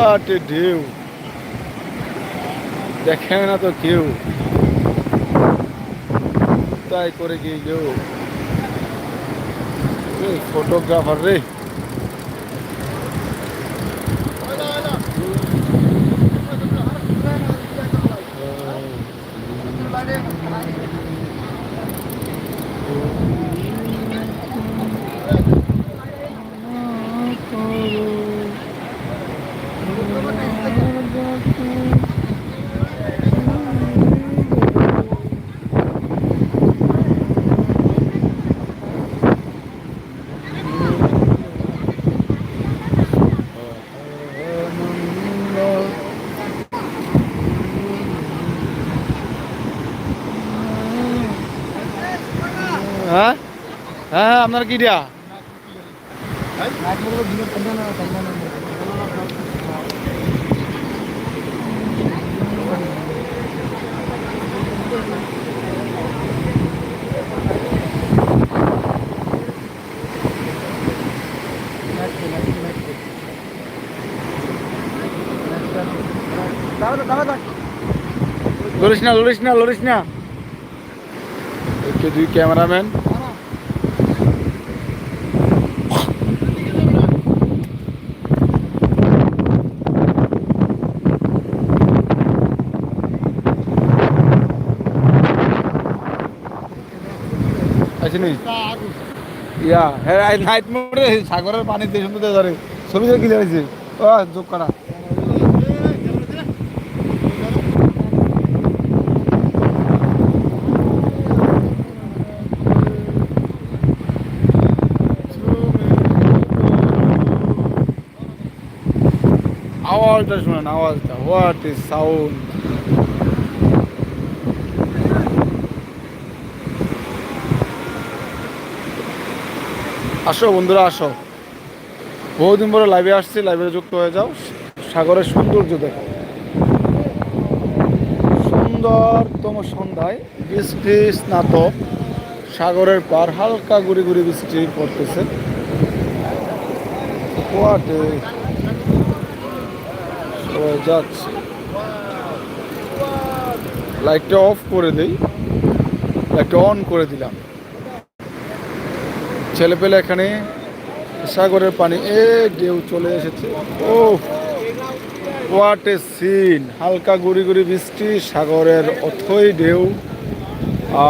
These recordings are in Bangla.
এ ঢেউ দেখে না তো কেউ। তাই করে গিয়ে ফটোগ্রাফার রে হ্যাঁ হ্যাঁ হ্যাঁ আপনার কি দিয়া? লড়িস না লড়িস না লড়িস না। দুই ক্যামেরাম্যান। আসেনি ইয়া হ্যাঁ নাইট মোডে সাগরের পানিতে সুন্দর ধরে। ছবি দেখে ক্লিয়ার হয়েছে ও, যোগ করা। আওয়াজটা শুনেন, আওয়াজটা। হোয়াট ইজ সাউন্ড আসো বন্ধুরা, আসো। বহুদিন পরে লাইভে আসছি লাইভে যুক্ত হয়ে যাও। সাগরের সৌন্দর্য দেখো। সুন্দরতম সন্ধ্যায় বৃষ্টি, স্নাত। সাগরের পার হালকা গুড়ি গুড়ি বৃষ্টি পড়তেছে। যাচ্ছে। লাইটটা অফ করে দিই। লাইটটা অন করে দিলাম। ছেলে পেলে এখানে সাগরের পানি এ ঢেউ চলে এসেছে। ও হোয়াট এ সিন হালকা গুড়ি গুড়ি বৃষ্টি, সাগরের অথই ঢেউ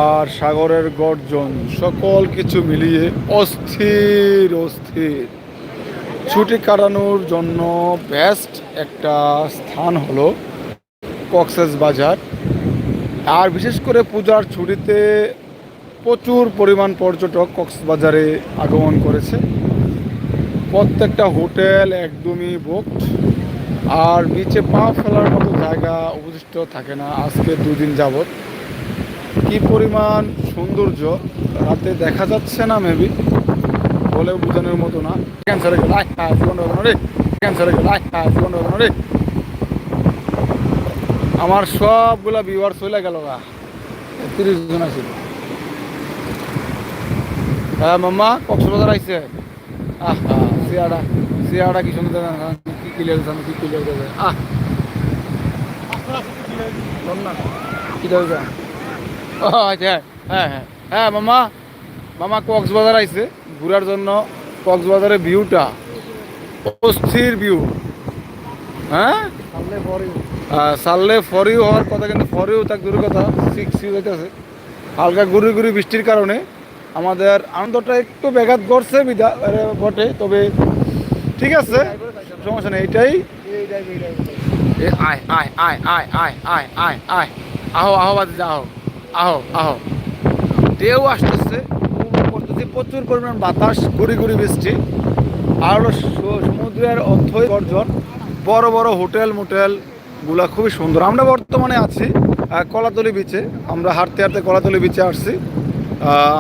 আর সাগরের গর্জন, সকল কিছু মিলিয়ে অস্থির অস্থির। ছুটি কাটানোর জন্য বেস্ট একটা স্থান হলো কক্সেস বাজার। আর বিশেষ করে পূজার ছুটিতে প্রচুর পরিমাণ পর্যটক কক্সবাজারে আগমন করেছে। প্রত্যেকটা হোটেল একদমই বুকড আর বিচে পা ফেলার মতো জায়গা অবশিষ্ট থাকে না আজকে দুদিন যাবৎ। কি পরিমাণ সৌন্দর্য, রাতে দেখা যাচ্ছে না মেবি বলে বোঝানোর মতো না। ক্যান্সারে গেল রে। ক্যান্সারে গেল রে। আমার সবগুলা বিওয়ার চলে গেল গা। তিরিশ জন আছে। হ্যাঁ মাম্মা কক্সবাজার আইছে। আহা সিয়াড়া কি সুন্দর কি ক্লিয়ার জানো কি ক্লিয়ার আহ। কি ও আচ্ছা হ্যাঁ হ্যাঁ হ্যাঁ মামা মামা কক্সবাজার ঘোরার জন্য কক্সবাজারের ভিউটা অস্থির ভিউ হ্যাঁ? সারলে ফরিও হওয়ার কথা কিন্তু ফরিও তার দূরের কথা। সিক্স ইউ হইতেছে হালকা গুড়ি গুড়ি বৃষ্টির কারণে। আমাদের আনন্দটা একটু ব্যাঘাত আরে বটে, তবে ঠিক আছে, সমস্যা নেই এটাই আয় আয় আয় আয় আয় আয় আয় আয়। আহো আহো যা আহো আহো আহো। ঢেউ আসতেছে করতেছে প্রচুর পরিমাণ বাতাস, গুড়ি গুড়ি বৃষ্টি। আর সমুদ্রের অথই গর্জন, বড় বড় হোটেল মোটেলগুলা খুবই সুন্দর। আমরা বর্তমানে আছি কলাতলি বিচে আমরা হাঁটতে হাঁটতে কলাতলি বিচে আসছি।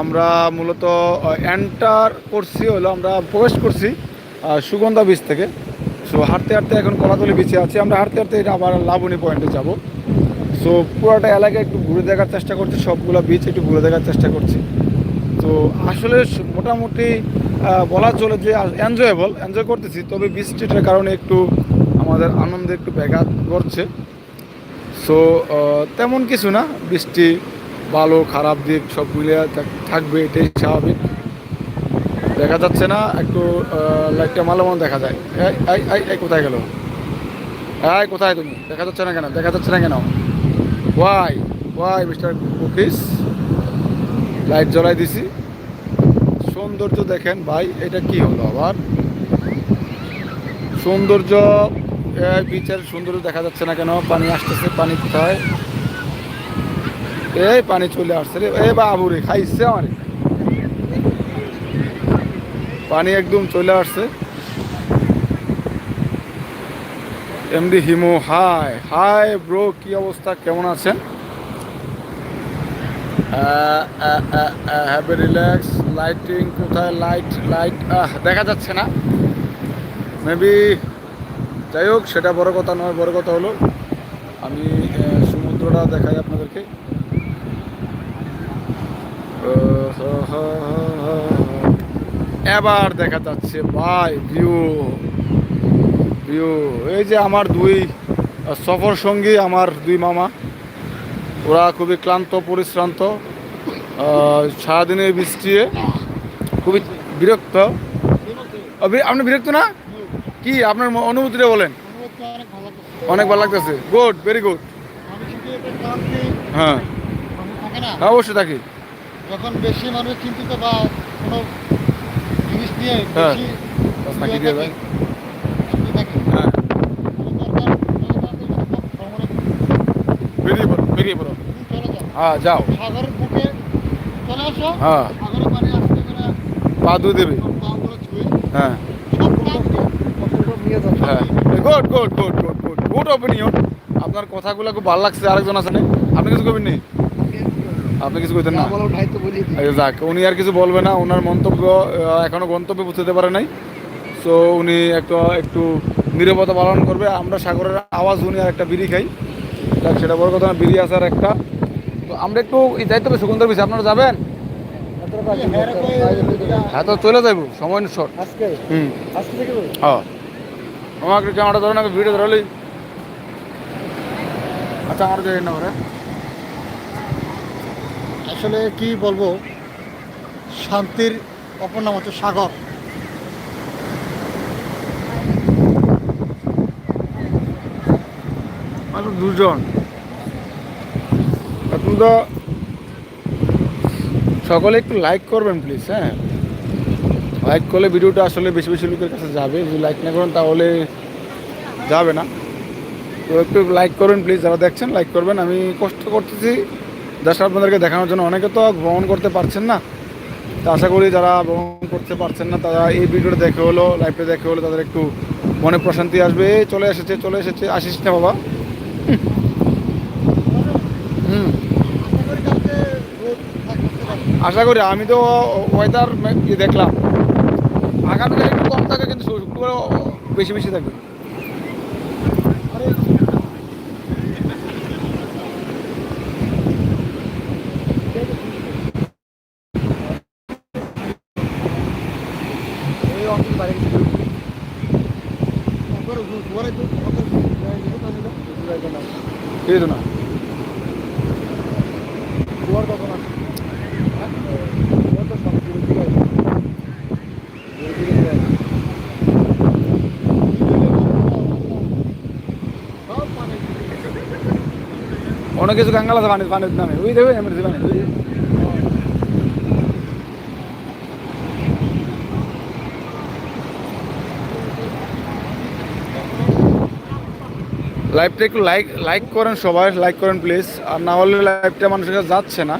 আমরা মূলত এন্টার করছি হলো আমরা প্রবেশ করছি সুগন্ধা বিচ থেকে। সো হাঁটতে হাঁটতে এখন কলাতলি বিচে আছি। আমরা হাঁটতে হাঁটতে এটা আবার লাবণী পয়েন্টে যাব। সো পুরোটা এলাকা একটু ঘুরে দেখার চেষ্টা করছি, সবগুলো বিচ একটু ঘুরে দেখার চেষ্টা করছি। তো আসলে মোটামুটি বলা চলে যে এনজয়েবল এনজয় করতেছি। তবে বৃষ্টিটার কারণে একটু আমাদের আনন্দে একটু ব্যাঘাত ঘটছে। সো তেমন কিছু না, বৃষ্টি ভালো খারাপ দিক সব থাক- থাকবে এটাই স্বাভাবিক। দেখা যাচ্ছে না একটু লাইটটা মালো মালো দেখা যায়। এই, কোথায় গেল? এই কোথায় তুমি? দেখা যাচ্ছে না কেন? দেখা যাচ্ছে না কেন? Why why mister cookies light জ্বলাই দিছি। সৌন্দর্য দেখেন ভাই এটা কি হলো আবার? সৌন্দর্য বিচের সৌন্দর্য দেখা যাচ্ছে না কেন? পানি আসতেছে পানি কোথায়? এই পানি চলে আসছে রে। এ বাবু রে খাইছে আমার। পানি একদম চলে আসছে। এমডি হিমো হাই হাই ব্রো, কি অবস্থা? কেমন আছেন? হ্যাভি রিল্যাক্স লাইটিং কোথায়? লাইট লাইট দেখা যাচ্ছে না। মেবি যাই হোক, সেটা বড় কথা নয়, বড় কথা হলো, আমি সমুদ্রটা দেখাই আপনাদেরকে। এবার দেখা যাচ্ছে ভাই ভিউ ভিউ এই যে আমার দুই সফর সঙ্গী আমার দুই মামা। ওরা খুবই ক্লান্ত পরিশ্রান্ত আহ, সারাদিনের বৃষ্টি খুবই বিরক্ত। আপনি বিরক্ত না? কি আপনার অনুভূতিটা বলেন। অনেক ভালো লাগতেছে। গুড ভেরি গুড হ্যাঁ। হ্যাঁ অবশ্যই থাকি। যখন বেশি মানুষ চিন্তিত বা কোনো জিনিস নিয়ে হ্যাঁ। বেশি? হ্যাঁ। বেরিয়ে পড়ো। হ্যাঁ যাও। সাগরের বুকে চলে আসো। হ্যাঁ। সাগরের পানি আসতে করে পা ধুয়ে দেবে। সব পাগুলো ছুঁয়ে হ্যাঁ। হ্যাঁ। Good good good good good. Good opinion আপনার কথাগুলো খুব ভালো লাগছে। আরেকজন আছে না? আপনি কিছু কবেন নি আপনি কিছু কইতেন না? বলিয়ে যাক উনি আর কিছু বলবে না ওনার মন্তব্য আহ, এখনও গন্তব্যে পৌঁছতে পারে নাই। সো উনি একটা একটু নিরবতা পালন করবে। আমরা সাগরের আওয়াজ উনি আর একটা বিড়ি খাই। যাক সেটা বড় কথা না বিড়ি আসার একটা। তো আমরা একটু এই যাইতে হবে সুগন্ধর বিষয় আপনারা যাবেন? হ্যাঁ তো চলে যাইব সময় শর্ট হুম। হ্যাঁ আমাকে ক্যামেরা ধরে না ভিডিও ধরলি আচ্ছা আমার যাই না আসলে কি বলব, শান্তির অপর নাম হচ্ছে সাগর। মাত্র দুজন। এখন তো সকলে একটু লাইক করবেন প্লিজ হ্যাঁ? লাইক করলে ভিডিওটা আসলে বেশি বেশি লোকের কাছে যাবে। যদি লাইক না করেন, তাহলে যাবে না। তো একটু লাইক করবেন প্লিজ যারা দেখছেন লাইক করবেন। আমি কষ্ট করতেছি জাস্ট আপনাদেরকে দেখানোর জন্য অনেকে তো ভ্রমণ করতে পারছেন না। তো আশা করি যারা ভ্রমণ করতে পারছেন না, তারা এই ভিডিওটা দেখে হলো লাইভটা দেখে হলো, তাদের একটু মনে প্রশান্তি আসবে। চলে এসেছে চলে এসেছে। আসিস না বাবা। হুম। আশা করি, আমি তো ওয়েদার দেখলাম। আগামীকাল একটু কম থাকে, কিন্তু শুক্রবার বেশি বেশি থাকবে আরে এই অঞ্চল বাইরে গেছে। তারপরে ঘুর- ঘুরে তো আমাদের জায়গায় গেছে, তাহলে তো জায়গা না। এই তো না ঘুরার কথা না। হ্যাঁ? ঘুরার তো সব ঘুরে ঘুরে আসে। ঘুরে ঘুরে ঘুরে আসে। সব পানি। অনেক কিছু গাঙ্গাল আছে পানি পানির নামে ওই দেবে এমার্জেন্সি পানি লাইভটা একটু লাইক লাইক করেন সবাই লাইক করেন প্লিজ আর না হলে লাইভটা মানুষের কাছে যাচ্ছে না।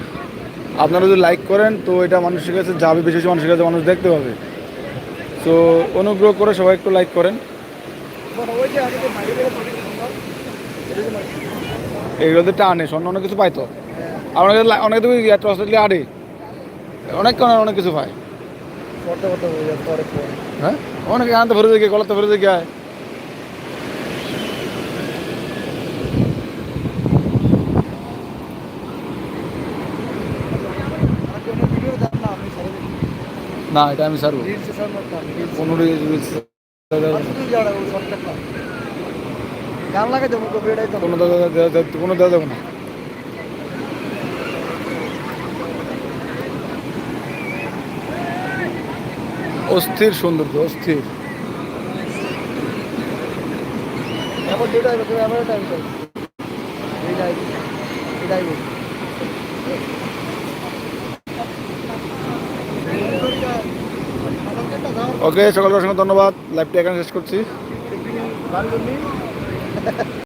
আপনারা যদি লাইক করেন তো এটা মানুষের কাছে যাবে বেশি বেশি মানুষের কাছে মানুষ দেখতে পাবে। তো অনুগ্রহ করে সবাই একটু লাইক করেন। এইগুলোতে টানে স্বর্ণ অনেক কিছু পাইতো আর অনেকে অনেকে তুমি আড়ে অনেক অনেক কিছু পায়। হয়ে হ্যাঁ? অনেকে আনতে ভরে দেখে গলাতে ভরে দেখে আয় আর কোনো ভিডিও দেন না আপনি ছেড়ে দিন না এটা আমি সারবো গান লাগাই দেবো কোনো দেওয়া- কোনো যাবে না। অস্থির সৌন্দর্য অস্থির। এটাই ওকে সকলের সঙ্গে ধন্যবাদ। লাইভটি এখানে শেষ করছি।